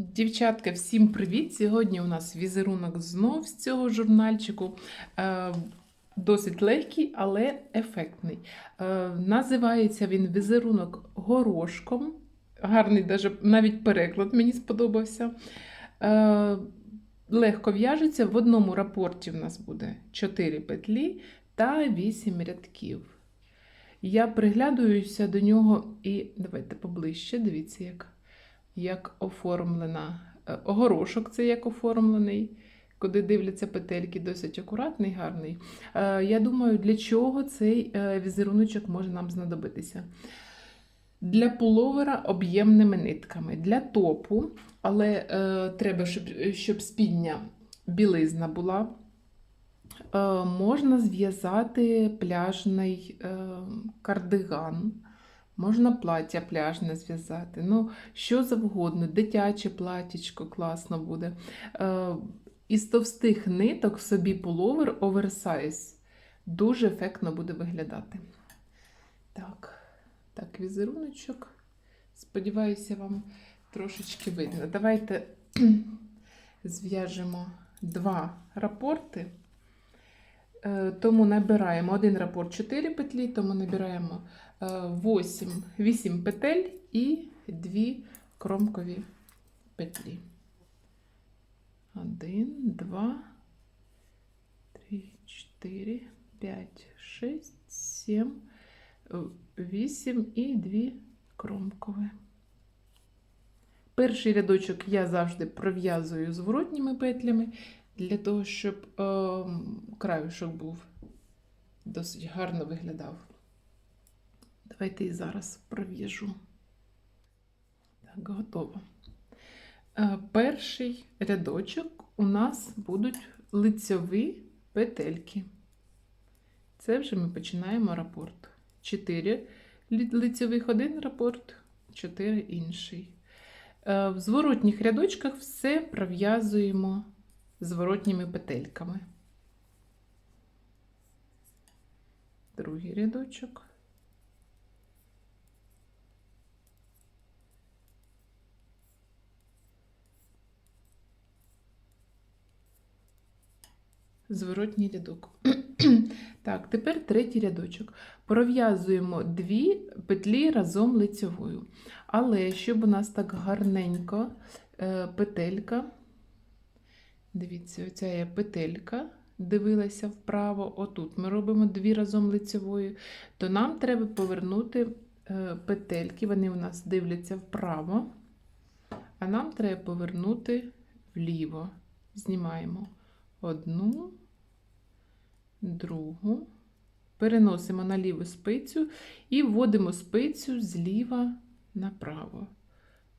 Дівчатка, всім привіт! Сьогодні у нас візерунок знов з цього журнальчику. Е, Досить легкий, але ефектний. Е, Називається він візерунок горошком. Гарний навіть переклад мені сподобався. Е, Легко в'яжеться. В одному рапорті в нас буде 4 петлі та 8 рядків. Я приглядаюся до нього і давайте поближче, дивіться, як як оформлена е, горошок, це як оформлений, куди дивляться петельки, досить акуратний, гарний. Е, Я думаю, для чого цей е, візеруночок може нам знадобитися. Для пуловера об'ємними нитками, для топу, але е, треба, щоб, щоб спідня білизна була. Е, можна зв'язати пляжний е, кардиган. Можна плаття пляжне зв'язати. Ну, що завгодно, дитяче платтячко класно буде. Е, із товстих ниток собі пуловер оверсайз. Дуже ефектно буде виглядати. Так, так, візеруночок. Сподіваюся, вам трошечки видно. Давайте зв'яжемо два рапорти. Е, Тому набираємо один рапорт 4 петлі, тому набираємо 8, 8 петель і 2 кромкові петлі. 1, 2, 3, 4, 5, 6, 7, 8 і 2 кромкові. Перший рядочок я завжди пров'язую зворотніми петлями для того, щоб е, краюшок був досить гарно виглядав. Давайте і зараз пров'яжу. Так, готово. Е, перший рядочок у нас будуть лицьові петельки. Це вже ми починаємо рапорт. 4 лицьових один рапорт, 4 інший. Е, в зворотніх рядочках все пров'язуємо зворотніми петельками. Другий рядочок. Зворотній рядок. так, тепер третій рядочок. Пров'язуємо дві петлі разом лицьовою. Але щоб у нас так гарненько е, петелька, дивіться, оця є петелька, дивилася вправо, отут ми робимо дві разом лицьовою, то нам треба повернути е, петельки, вони у нас дивляться вправо, а нам треба повернути вліво. Знімаємо одну, другу, переносимо на ліву спицю і вводимо спицю зліва направо.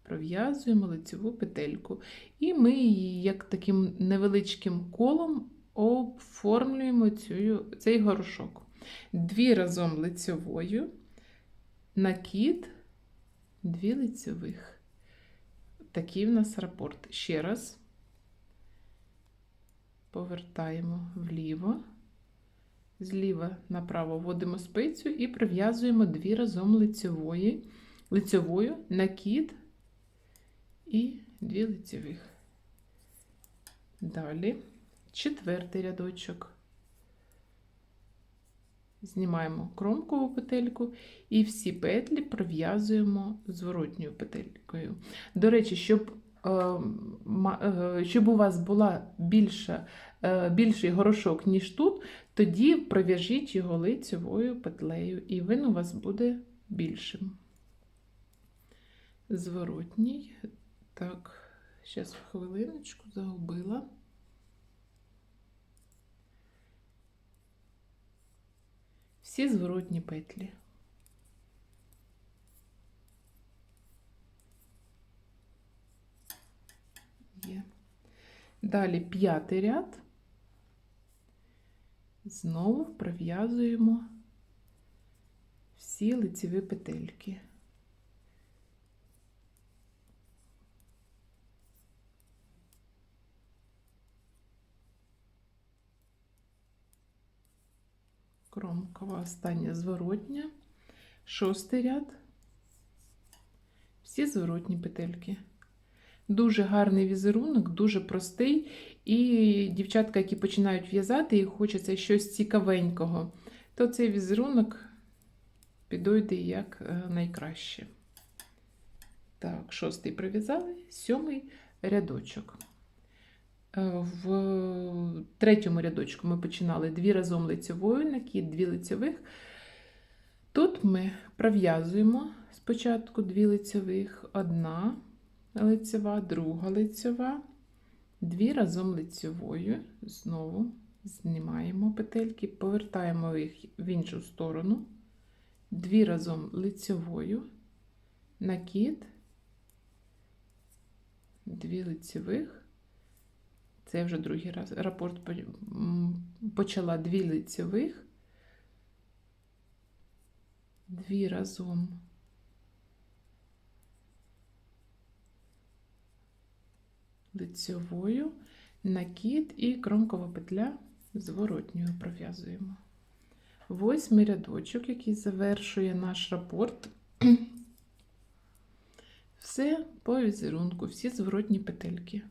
Пров'язуємо лицеву петельку. І ми її, як таким невеличким колом, оформлюємо цю, цей горошок. Дві разом лицевою, накид, дві лицевих. Такий в нас рапорт. Ще раз повертаємо вліво, зліва направо вводимо спицю і прив'язуємо дві разом лицевої, лицевою, накид і дві лицевих. Далі четвертий рядочок. Знімаємо кромкову петельку і всі петлі пров'язуємо зворотньою петелькою. До речі, щоб щоб у вас була більша, більший горошок, ніж тут, тоді пров'яжіть його лицевою петлею, і він у вас буде більшим. Зворотній. Так, зараз хвилиночку загубила. Всі зворотні петлі. Є. Далі п'ятий ряд. Знову пров'язуємо всі лицеві петельки. Кромкова остання зворотня, шостий ряд, всі зворотні петельки. Дуже гарний візерунок, дуже простий. І дівчатка, які починають в'язати, і хочеться щось цікавенького, то цей візерунок підойде як е, найкраще. Так, шостий прив'язали, сьомий рядочок. Е, В третьому рядочку ми починали дві разом лицьовою, накид, дві лицьових. Тут ми пров'язуємо спочатку дві лицьових, одна лицьова, друга лицьова, дві разом лицьовою, знову знімаємо петельки, повертаємо їх в іншу сторону, дві разом лицьовою, накид, дві лицьових. Це я вже другий раз рапорт почала дві лицьових, дві разом лицьовою, накид і кромкова петля зворотньою пров'язуємо. Восьмий рядочок, який завершує наш рапорт. Все по візерунку, всі зворотні петельки.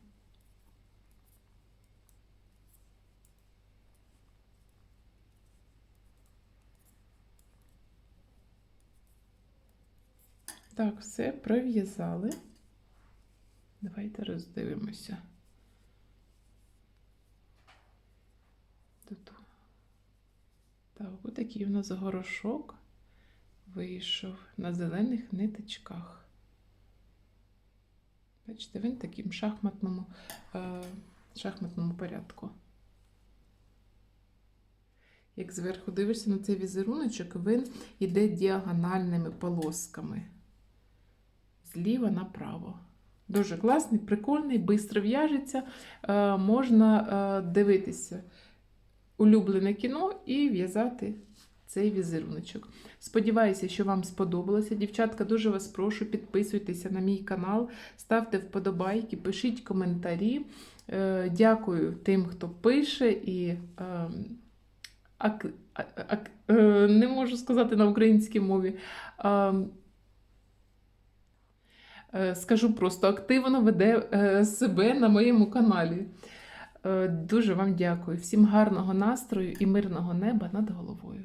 Так, все пров'язали. Давайте роздивимося. Тут. Так, отакий у нас горошок вийшов на зелених ниточках. Бачите, він в таким шахматному, е, шахматному порядку. Як зверху дивишся на цей візеруночок, він йде діагональними полосками. Зліва направо. Дуже класний, прикольний, швидко в'яжеться. Е, можна е, дивитися улюблене кіно і в'язати цей візеруночок. Сподіваюся, що вам сподобалося. Дівчатка, дуже вас прошу, підписуйтеся на мій канал, ставте вподобайки, пишіть коментарі. Е, Дякую тим, хто пише і. не можу сказати на українській мові. Е, Скажу просто активно веде е, себе на моєму каналі. Е, Дуже вам дякую. Всім гарного настрою і мирного неба над головою.